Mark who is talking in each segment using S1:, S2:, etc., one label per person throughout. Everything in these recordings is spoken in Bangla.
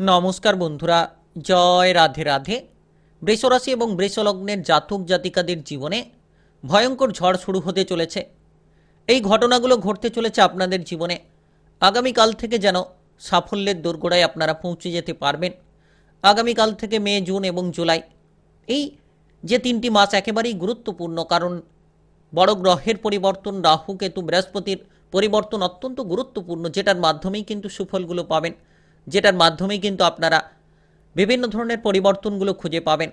S1: নমস্কার বন্ধুরা, জয় রাধে রাধে। বৃষরাশি এবং বৃষলগ্নের জাতক জাতিকাদের জীবনে ভয়ঙ্কর ঝড় শুরু হতে চলেছে। এই ঘটনাগুলো ঘটতে চলেছে আপনাদের জীবনে। আগামীকাল থেকে যেন সাফল্যের দোরগোড়ায় আপনারা পৌঁছে যেতে পারবেন। আগামীকাল থেকে মে, জুন এবং জুলাই, এই যে তিনটি মাস একেবারেই গুরুত্বপূর্ণ, কারণ বড় গ্রহের পরিবর্তন, রাহু, কেতু, বৃহস্পতির পরিবর্তন অত্যন্ত গুরুত্বপূর্ণ, যেটার মাধ্যমেই কিন্তু সুফলগুলো পাবেন। যেটার মাধ্যমেই কিন্তু আপনারা বিভিন্ন ধরনের পরিবর্তনগুলো খুঁজে পাবেন।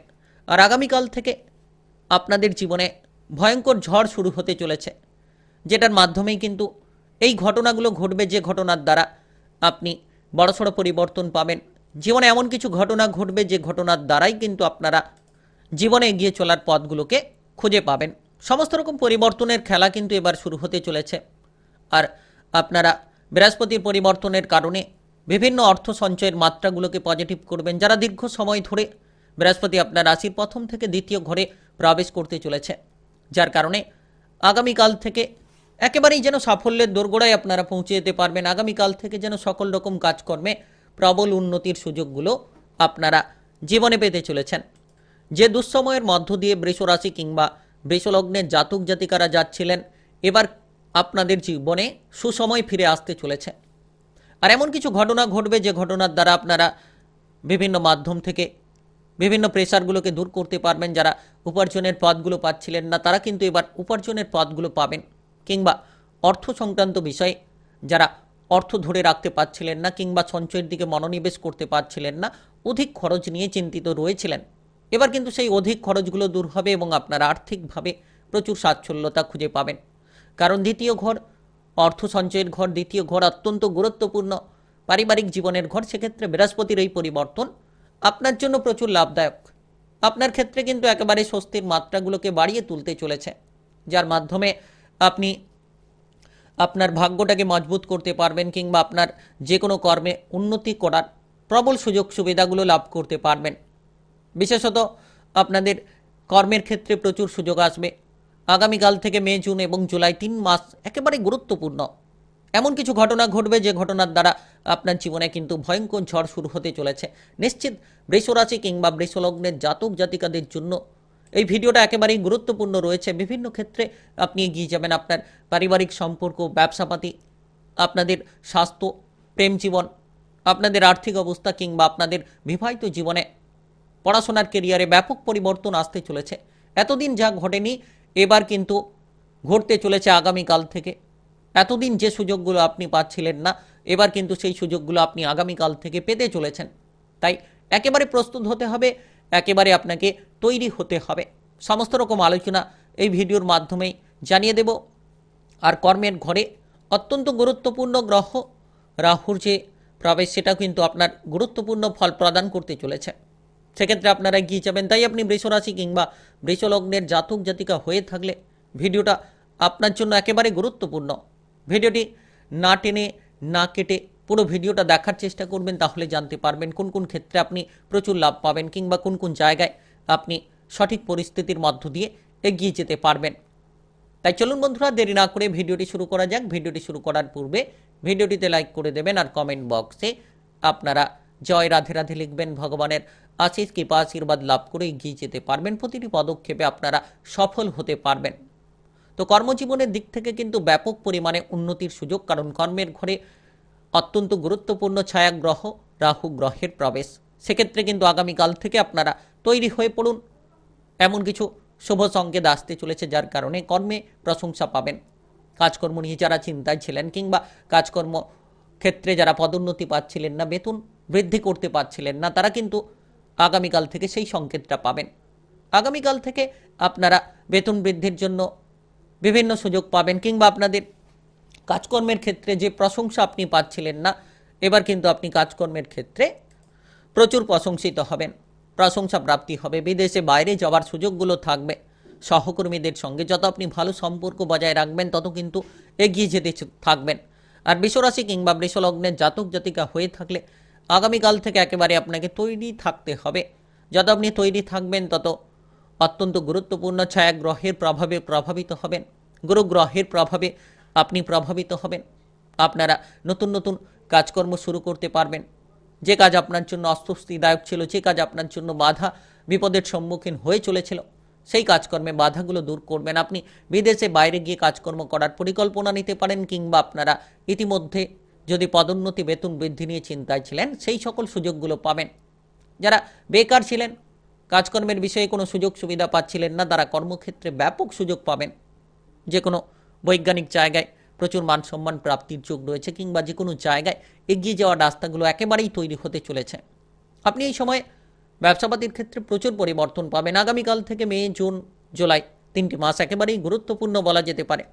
S1: আর আগামীকাল থেকে আপনাদের জীবনে ভয়ঙ্কর ঝড় শুরু হতে চলেছে, যেটার মাধ্যমেই কিন্তু এই ঘটনাগুলো ঘটবে, যে ঘটনার দ্বারা আপনি বড়সড় পরিবর্তন পাবেন। জীবনে এমন কিছু ঘটনা ঘটবে, যে ঘটনার দ্বারাই কিন্তু আপনারা জীবনে এগিয়ে চলার পথগুলোকে খুঁজে পাবেন। সমস্ত রকম পরিবর্তনের খেলা কিন্তু এবার শুরু হতে চলেছে। আর আপনারা বৃহস্পতির পরিবর্তনের কারণে বিভিন্ন অর্থ সঞ্চয়ের মাত্রাগুলোকে পজিটিভ করবেন। যারা দীর্ঘ সময় ধরে বৃহস্পতি আপনার রাশির প্রথম থেকে দ্বিতীয় ঘরে প্রবেশ করতে চলেছে, যার কারণে আগামীকাল থেকে একেবারেই যেন সাফল্যের দোরগোড়ায় আপনারা পৌঁছে যেতে পারবেন। আগামীকাল থেকে যেন সকল রকম কাজকর্মে প্রবল উন্নতির সুযোগগুলো আপনারা জীবনে পেতে চলেছেন। যে দুঃসময়ের মধ্য দিয়ে বৃষরাশি কিংবা বৃষলগ্নের জাতক জাতিকারা যাচ্ছিলেন, এবার আপনাদের জীবনে সুসময় ফিরে আসতে চলেছে। আর এমন কিছু ঘটনা ঘটবে যে ঘটনার দ্বারা আপনারা বিভিন্ন মাধ্যম থেকে বিভিন্ন প্রেশারগুলোকে দূর করতে পারবেন, যারা উপার্জনের পথগুলো পাচ্ছিলেন না, তারা কিন্তু এবার উপার্জনের পথগুলো পাবেন। কিংবা অর্থ সংক্রান্ত বিষয়ে যারা অর্থ ধরে রাখতে পারছিলেন না, কিংবা সঞ্চয়ের দিকে মনোনিবেশ করতে পারছিলেন না, অধিক খরচ নিয়ে চিন্তিত রয়েছিলেন। এবার কিন্তু সেই অধিক খরচগুলো দূর হবে এবং আপনারা আর্থিকভাবে প্রচুর সাচ্ছল্যতা খুঁজে পাবেন। কারণ দ্বিতীয় ঘর অর্থ সঞ্চয়ের ঘর দ্বিতীয় ঘর অত্যন্ত গুরুত্বপূর্ণ। পারিবারিক জীবনের ঘর সেক্ষেত্রে বৃহস্পতির এই পরিবর্তন আপনার জন্য প্রচুর লাভদায়ক। আপনার ক্ষেত্রে কিন্তু একেবারে স্বস্তির মাত্রাগুলোকে বাড়িয়ে তুলতে চলেছে। যার মাধ্যমে আপনি আপনার ভাগ্যটাকে মজবুত করতে পারবেন কিংবা আপনার যে কোনো কর্মে উন্নতি করার প্রবল সুযোগ সুবিধাগুলো লাভ করতে পারবেন। বিশেষত আপনাদের কর্মের ক্ষেত্রে প্রচুর সুযোগ আসবে। আগামীকাল থেকে মে, জুন এবং জুলাই তিন মাস একেবারে গুরুত্বপূর্ণ। এমন কিছু ঘটনা ঘটবে যে ঘটনার দ্বারা আপনার জীবনে কিন্তু ভয়ঙ্কর ঝড় শুরু হতে চলেছে। নিশ্চিত বৃষরাশি কিংবা বৃষলগ্নের জাতক জাতিকাদের জন্য এই ভিডিওটা একেবারেই গুরুত্বপূর্ণ রয়েছে। বিভিন্ন ক্ষেত্রে আপনি এগিয়ে যাবেন আপনার পারিবারিক সম্পর্ক, ব্যবসাপাতি, আপনাদের স্বাস্থ্য, প্রেম জীবন, আপনাদের আর্থিক অবস্থা কিংবা আপনাদের বিবাহিত জীবনে পড়াশোনার কেরিয়ারে ব্যাপক পরিবর্তন আসতে চলেছে। এতদিন যা ঘটেনি এবার কিন্তু ঘটতে চলেছে আগামীকাল থেকে। এতদিন যে সুযোগগুলো আপনি পাচ্ছিলেন না, এবার কিন্তু সেই সুযোগগুলো আপনি আগামীকাল থেকে পেতে চলেছেন। তাই একেবারে প্রস্তুত হতে হবে, একেবারে আপনাকে তৈরি হতে হবে। সমস্ত রকম আলোচনা এই ভিডিওর মাধ্যমেই জানিয়ে দেব। আর কর্মের ঘরে অত্যন্ত গুরুত্বপূর্ণ গ্রহ, রাহুর যে প্রবেশ সেটা কিন্তু আপনার গুরুত্বপূর্ণ ফল প্রদান করতে চলেছে। সেক্ষেত্রে আপনারা এগিয়ে যাবেন। তাই আপনি বৃষরাশি কিংবা বৃষলগ্নের জাতক জাতিকা হয়ে থাকলে ভিডিওটা আপনার জন্য একেবারে গুরুত্বপূর্ণ। ভিডিওটি না টেনে, না কেটে পুরো ভিডিওটা দেখার চেষ্টা করবেন, তাহলে জানতে পারবেন কোন কোন ক্ষেত্রে আপনি প্রচুর লাভ পাবেন কিংবা কোন কোন জায়গায় আপনি সঠিক পরিস্থিতির মধ্য দিয়ে এগিয়ে যেতে পারবেন। তাই চলুন বন্ধুরা, দেরি না করে ভিডিওটি শুরু করা যাক। ভিডিওটি শুরু করার পূর্বে ভিডিওটিতে লাইক করে দেবেন আর কমেন্ট বক্সে আপনারা জয় রাধে রাধে লিখবেন ভগবানের। আশিস কৃপা আশীর্বাদ লাভ করে এগিয়ে যেতে পারবেন। প্রতিটি পদক্ষেপে আপনারা সফল হতে পারবেন। তো কর্মজীবনের দিক থেকে কিন্তু ব্যাপক পরিমাণে উন্নতির সুযোগ, কারণ কর্মের ঘরে অত্যন্ত গুরুত্বপূর্ণ ছায়া গ্রহ রাহু গ্রহের প্রবেশ। সেক্ষেত্রে কিন্তু আগামীকাল থেকে আপনারা তৈরি হয়ে পড়ুন। এমন কিছু শুভ সংকেত আসতে চলেছে, যার কারণে কর্মে প্রশংসা পাবেন। কাজকর্ম নিয়ে যারা চিন্তায় ছিলেন কিংবা কাজকর্ম ক্ষেত্রে যারা পদোন্নতি পাচ্ছিলেন না, বেতন বৃদ্ধি করতে পারছিলেন না, তারা কিন্তু আগামীকাল থেকে সেই সংকেতটা পাবেন। আগামীকাল থেকে আপনারা বেতন বৃদ্ধির জন্য বিভিন্ন সুযোগ পাবেন কিংবা আপনাদের কাজকর্মের ক্ষেত্রে যে প্রশংসা আপনি পাচ্ছিলেন না, এবার কিন্তু আপনি কাজকর্মের ক্ষেত্রে প্রচুর প্রশংসিত হবেন। প্রশংসা প্রাপ্তি হবে, বিদেশে বাইরে যাওয়ার সুযোগগুলো থাকবে। সহকর্মীদের সঙ্গে যত আপনি ভালো সম্পর্ক বজায় রাখবেন, তত কিন্তু এগিয়ে যেতে থাকবেন। আর বিশ্বরাশি কিংবা বৃষলগ্নের জাতক জাতিকা হয়ে থাকলে আগামীকাল থেকে একেবারে আপনাকে তৈরি থাকতে হবে। যত আপনি তৈরি থাকবেন, তত অত্যন্ত গুরুত্বপূর্ণ ছায়া গ্রহের প্রভাবে প্রভাবিত হবেন। গুরু গ্রহের প্রভাবে আপনি প্রভাবিত হবেন। আপনারা নতুন নতুন কাজকর্ম শুরু করতে পারবেন। যে কাজ আপনার জন্য অস্বস্তিদায়ক ছিল, যে কাজ আপনার জন্য বাধা, বিপদের সম্মুখীন হয়ে চলেছিল, সেই কাজকর্মে বাধাগুলো দূর করবেন। আপনি বিদেশে বাইরে গিয়ে কাজকর্ম করার পরিকল্পনা নিতে পারেন কিংবা আপনারা ইতিমধ্যে যদি পদোন্নতি বেতন বৃদ্ধি নিয়ে চিন্তায় ছিলেন, সেই সকল সুযোগগুলো পাবেন। যারা বেকার ছিলেন, কাজকর্মের বিষয়ে কোনো সুযোগ সুবিধা পাচ্ছিলেন না, তারা কর্মক্ষেত্রে ব্যাপক সুযোগ পাবেন। যে কোনো বৈজ্ঞানিক জায়গায় প্রচুর মান সম্মান প্রাপ্তির যোগ রয়েছে, কিংবা যে কোনো জায়গায় এগিয়ে যাওয়ার রাস্তাগুলো একেবারেই তৈরি হতে চলেছে। আপনি এই সময় ব্যবসাপাতির ক্ষেত্রে প্রচুর পরিবর্তন পাবেন। আগামীকাল থেকে মে, জুন, জুলাই তিনটি মাস একেবারেই গুরুত্বপূর্ণ বলা যেতে পারে।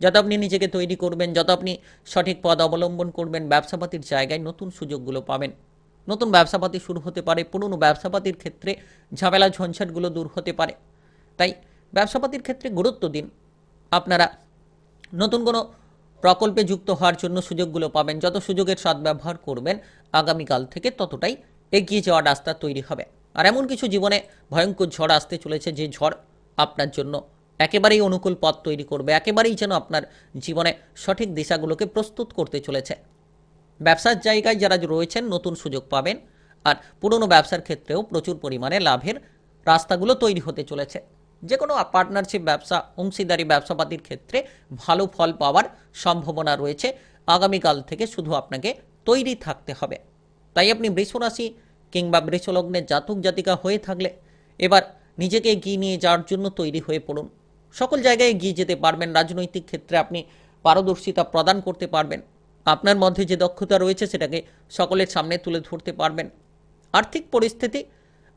S1: যত আপনি নিজেকে তৈরি করবেন, যত আপনি সঠিক পদ অবলম্বন করবেন, ব্যবসাপাতির জায়গায় নতুন সুযোগগুলো পাবেন। নতুন ব্যবসাপাতি শুরু হতে পারে, পুরনো ব্যবসাপাতির ক্ষেত্রে ঝামেলা, ঝঞ্ঝাটগুলো দূর হতে পারে। তাই ব্যবসাপাতির ক্ষেত্রে গুরুত্ব দিন। আপনারা নতুন কোনো প্রকল্পে যুক্ত হওয়ার জন্য সুযোগগুলো পাবেন। যত সুযোগের সদ্ব্যবহার করবেন, আগামীকাল থেকে ততটাই এগিয়ে যাওয়ার রাস্তা তৈরি হবে। আর এমন কিছু জীবনে ভয়ঙ্কর ঝড় আসতে চলেছে, যে ঝড় আপনার জন্য একেবারেই অনুকূল পথ তৈরি করবে, একেবারেই যেন আপনার জীবনে সঠিক দিশাগুলোকে প্রস্তুত করতে চলেছে। ব্যবসার জায়গায় যারা রয়েছেন, নতুন সুযোগ পাবেন আর পুরনো ব্যবসার ক্ষেত্রেও প্রচুর পরিমাণে লাভের রাস্তাগুলো তৈরি হতে চলেছে। যে কোনো পার্টনারশিপ ব্যবসা, অংশীদারি ব্যবসাপাতির ক্ষেত্রে ভালো ফল পাওয়ার সম্ভাবনা রয়েছে। আগামীকাল থেকে শুধু আপনাকে তৈরি থাকতে হবে। তাই আপনি বৃষরাশি কিংবা বৃষলগ্নের জাতক জাতিকা হয়ে থাকলে এবার নিজেকে এগিয়ে নিয়ে যাওয়ার জন্য তৈরি হয়ে পড়ুন। সকল জায়গায় এগিয়ে যেতে পারবেন। রাজনৈতিক ক্ষেত্রে আপনি পারদর্শিতা প্রদান করতে পারবেন। আপনার মধ্যে যে দক্ষতা রয়েছে সেটাকে সকলের সামনে তুলে ধরতে পারবেন। আর্থিক পরিস্থিতি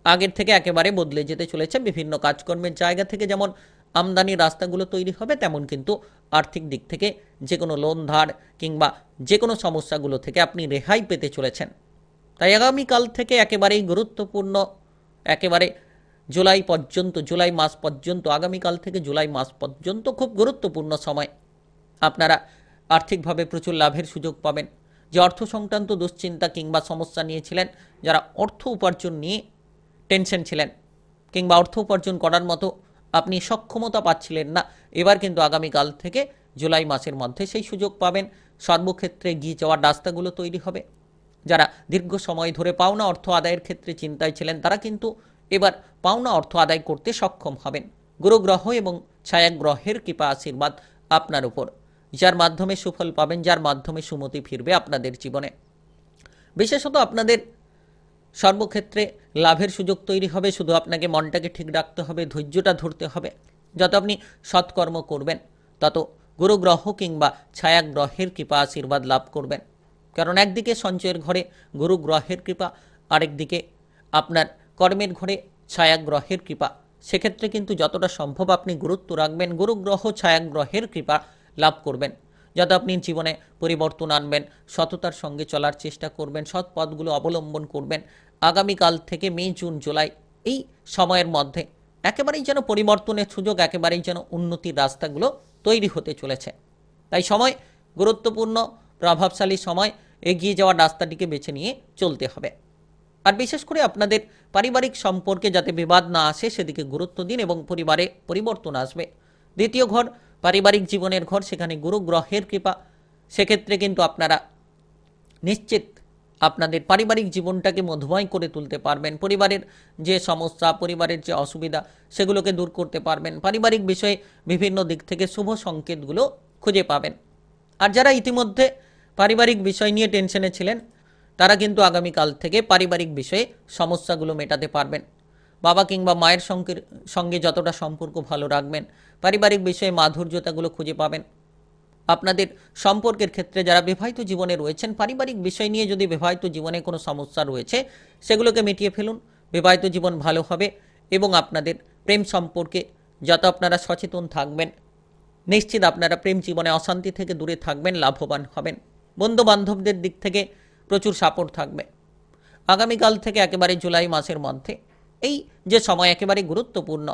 S1: আগের থেকে একেবারে বদলে যেতে চলেছে। বিভিন্ন কাজকর্মের জায়গা থেকে যেমন আমদানি রাস্তাগুলো তৈরি হবে, তেমন কিন্তু আর্থিক দিক থেকে যে কোনো লোন ধার কিংবা যে কোনো সমস্যাগুলো থেকে আপনি রেহাই পেতে চলেছেন। তাই আগামীকাল থেকে একেবারেই গুরুত্বপূর্ণ, একেবারে জুলাই পর্যন্ত, জুলাই মাস পর্যন্ত, আগামীকাল থেকে জুলাই মাস পর্যন্ত খুব গুরুত্বপূর্ণ সময়। আপনারা আর্থিকভাবে প্রচুর লাভের সুযোগ পাবেন। যে অর্থ সংক্রান্ত দুশ্চিন্তা কিংবা সমস্যা নিয়েছিলেন যারা অর্থ উপার্জন নিয়ে টেনশন ছিলেন, কিংবা অর্থ উপার্জন করার মতো আপনি সক্ষমতা পাচ্ছিলেন না, এবার কিন্তু আগামীকাল থেকে জুলাই মাসের মধ্যে সেই সুযোগ পাবেন। সর্বক্ষেত্রে গিয়ে যাওয়ার রাস্তাগুলো তৈরি হবে। যারা দীর্ঘ সময় ধরে পাওনা অর্থ আদায়ের ক্ষেত্রে চিন্তায় ছিলেন, তারা কিন্তু এবার পাওনা অর্থ আদায় করতে সক্ষম হবেন। গুরুগ্রহ এবং ছায়াগ্রহের কৃপা আশীর্বাদ আপনার উপর। যার মাধ্যমে সুফল পাবেন, যার মাধ্যমে সুমতি ফিরবে আপনাদের জীবনে। বিশেষত আপনাদের সর্বক্ষেত্রে লাভের সুযোগ তৈরি হবে, শুধু আপনাকে মনটাকে ঠিক রাখতে হবে, ধৈর্যটা ধরতে হবে। যত আপনি সৎকর্ম করবেন, তত গুরুগ্রহ কিংবা ছায়াগ্রহের কৃপা আশীর্বাদ লাভ করবেন। কারণ একদিকে সঞ্চয়ের ঘরে গুরুগ্রহের কৃপা, আরেকদিকে আপনার কর্মের ঘরে ছায়াগ্রহের কৃপা। সেক্ষেত্রে কিন্তু যতটা সম্ভব আপনি গুরুত্ব রাখবেন, গুরুগ্রহ ছায়াগ্রহের কৃপা লাভ করবেন। যাতে আপনি জীবনে পরিবর্তন আনবেন, সততার সঙ্গে চলার চেষ্টা করবেন, সৎ পথগুলো অবলম্বন করবেন। আগামীকাল থেকে মে, জুন, জুলাই এই সময়ের মধ্যে একেবারেই যেন পরিবর্তনের সুযোগ, একেবারেই যেন উন্নতির রাস্তাগুলো তৈরি হতে চলেছে। তাই সময়, গুরুত্বপূর্ণ, প্রভাবশালী সময় এগিয়ে যাওয়ার রাস্তাটিকে বেছে নিয়ে চলতে হবে। আর বিশেষ করে আপনাদের পারিবারিক সম্পর্কে যাতে বিবাদ না আসে, সেদিকে গুরুত্ব দিন এবং পরিবারে পরিবর্তন আসবে। দ্বিতীয় ঘর, পারিবারিক জীবনের ঘর, সেখানে গুরু গ্রহের কৃপা। সেক্ষেত্রে কিন্তু আপনারা নিশ্চিত আপনাদের পারিবারিক জীবনটাকে মধুময় করে তুলতে পারবেন। পরিবারের যে সমস্যা, পরিবারের যে অসুবিধা, সেগুলোকে দূর করতে পারবেন। পারিবারিক বিষয়ে বিভিন্ন দিক থেকে শুভ সংকেতগুলো খুঁজে পাবেন। আর যারা ইতিমধ্যে পারিবারিক বিষয় নিয়ে টেনশনে ছিলেন তারা কিন্তু আগামীকাল থেকে পারিবারিক বিষয়ে সমস্যাগুলো মেটাতে পারবেন। বাবা কিংবা মায়ের সঙ্গে সঙ্গে যতটা সম্পর্ক ভালো রাখবেন, পারিবারিক বিষয়ে মাধুর্যতাগুলো খুঁজে পাবেন। আপনাদের সম্পর্কের ক্ষেত্রে যারা বিবাহিত জীবনে রয়েছেন, পারিবারিক বিষয় নিয়ে যদি বিবাহিত জীবনে কোনো সমস্যা রয়েছে, সেগুলোকে মিটিয়ে ফেলুন। বিবাহিত জীবন ভালো হবে এবং আপনাদের প্রেম সম্পর্কে যত আপনারা সচেতন থাকবেন, নিশ্চিত আপনারা প্রেম জীবনে অশান্তি থেকে দূরে থাকবেন, লাভবান হবেন। বন্ধু বান্ধবদের দিক থেকে প্রচুর সাপোর্ট থাকবে। আগামীকাল থেকে একেবারে জুলাই মাসের মধ্যে এই যে সময় একেবারে গুরুত্বপূর্ণ,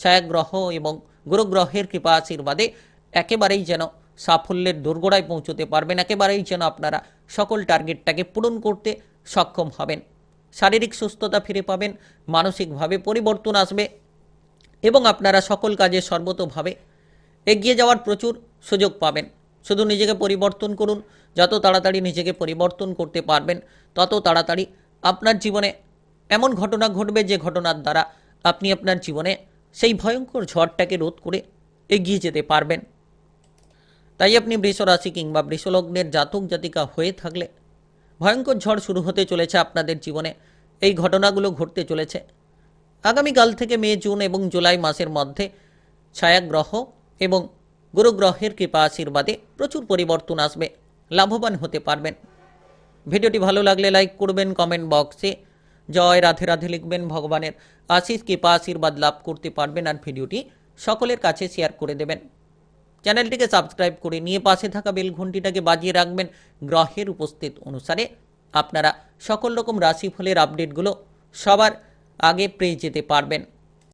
S1: ছায়াগ্রহ এবং গুরুগ্রহের কৃপা আশীর্বাদে একেবারেই যেন সাফল্যের দোরগোড়ায় পৌঁছতে পারবেন, একেবারেই যেন আপনারা সকল টার্গেটটাকে পূরণ করতে সক্ষম হবেন। শারীরিক সুস্থতা ফিরে পাবেন, মানসিকভাবে পরিবর্তন আসবে এবং আপনারা সকল কাজে সর্বতোভাবে এগিয়ে যাওয়ার প্রচুর সুযোগ পাবেন। শুধু নিজেকে পরিবর্তন করুন, যত তাড়াতাড়ি নিজেকে পরিবর্তন করতে পারবেন, তত তাড়াতাড়ি আপনার জীবনে এমন ঘটনা ঘটবে যে ঘটনার দ্বারা আপনি আপনার জীবনে সেই ভয়ঙ্কর ঝড়টাকে রোধ করে এগিয়ে যেতে পারবেন। তাই আপনি বৃষরাশি কিংবা বৃষলগ্নের জাতক জাতিকা হয়ে থাকলে ভয়ঙ্কর ঝড় শুরু হতে চলেছে আপনাদের জীবনে, এই ঘটনাগুলো ঘটতে চলেছে। আগামীকাল থেকে মে, জুন এবং জুলাই মাসের মধ্যে ছায়াগ্রহ এবং গুরুগ্রহের কৃপা আশীর্বাদে প্রচুর পরিবর্তন আসবে, লাভবান হতে পারবেন। ভিডিওটি ভালো লাগলে লাইক করবেন, কমেন্ট বক্সে জয় রাধে রাধে লিখবেন, ভগবানের আশিস কৃপা, আশীর্বাদ লাভ করতে পারবেন আর ভিডিওটি সকলের কাছে শেয়ার করে দেবেন। চ্যানেলটিকে সাবস্ক্রাইব করে নিয়ে পাশে থাকা বেল ঘন্টিটাকে বাজিয়ে রাখবেন। গ্রহের উপস্থিত অনুসারে আপনারা সকল রকম রাশিফলের আপডেটগুলো সবার আগে পেয়ে যেতে পারবেন।